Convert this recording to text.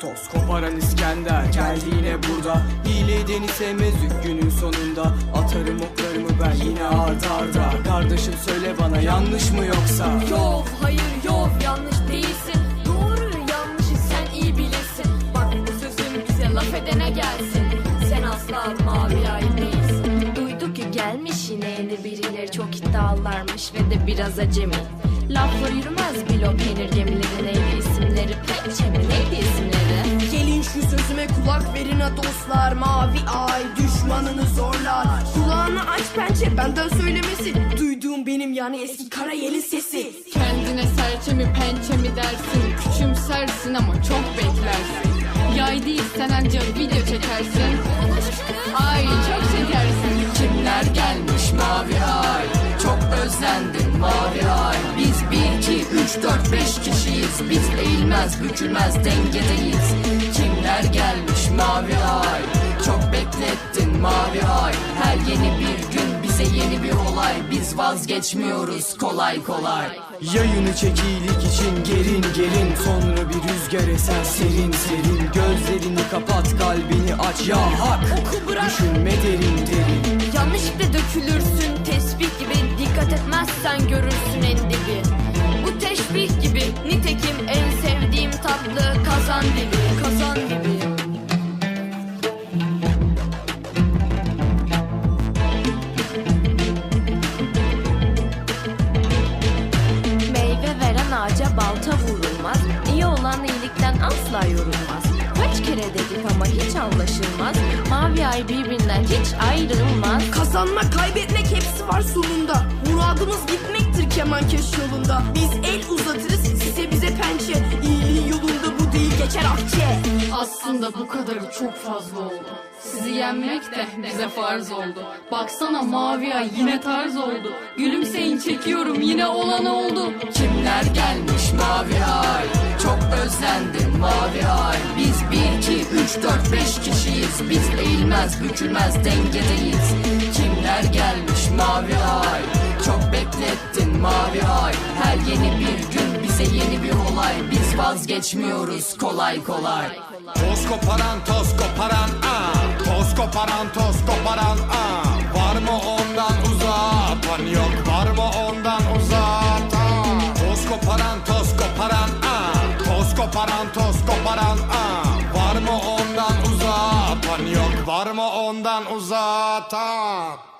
Toz koparan İskender geldi yine burada. Hile edeni sevmez günün sonunda. Atarım oklarımı ben yine arda arda. Kardeşim söyle bana yanlış mı yoksa? Yov hayır yov yanlış yeni birileri çok iddialarmış ve de biraz acemi. Lafla yürümez bilo peynir gemileri neydi isimleri Pençe mi neydi isimleri? Gelin şu sözüme kulak verin ha dostlar. Mavi ay düşmanını zorlar. Kulağını aç pençe benden söylemesi. Duyduğum benim yani eski kara yelin sesi. Kendine serçe mi pençe mi dersin? Küçümsersin ama çok beklersin. Yay değil sen anca video çekersin 1, 2, 3, 4, 5 kişiyiz. Biz eğilmez bükülmez dengedeyiz. Kimler gelmiş? Mavi ay. Çok beklettin mavi ay. Her yeni bir gün bize yeni bir olay. Biz vazgeçmiyoruz kolay kolay. Yayını çek iyilik için gerin gerin Sonra bir rüzgar eser serin serin. Gözlerini kapat kalbini aç. Ya hak! Oku bırak. Düşünme derin derin. Yanlışlıkla dökülürsün. Tesbih gibi Dikkat etmezsen görürsün en dibi asla yorulmaz. Kaç kere dedik ama hiç anlaşılmaz. Mavi ay birbirinden hiç ayrılmaz. Kazanmak kaybetmek hepsi var sonunda. Muradımız gitmektir kemankeş yolunda. Biz el uzatırız size bize pençe. İyiliğin yolunda bu değil geçer akçe. Aslında bu kadarı çok fazla oldu. Sizi yenmek de bize farz oldu. Baksana mavi ay yine tarz oldu. Gülümseyin çekiyorum yine olan oldu. Kimler gelmiş mavi ay Özlendim. Mavi ay Biz 1, 2, 3, 4, 5 kişiyiz. Biz eğilmez bükülmez dengedeyiz. Kimler gelmiş mavi ay? Çok beklettin mavi ay. Her yeni bir gün bize yeni bir olay. Biz vazgeçmiyoruz kolay kolay. Toz koparan toz koparan aa. Toz koparan toz koparan aa. Var mı ondan Toz koparan toz koparan aa Var mı ondan uzatan yok? Var mı ondan uzatan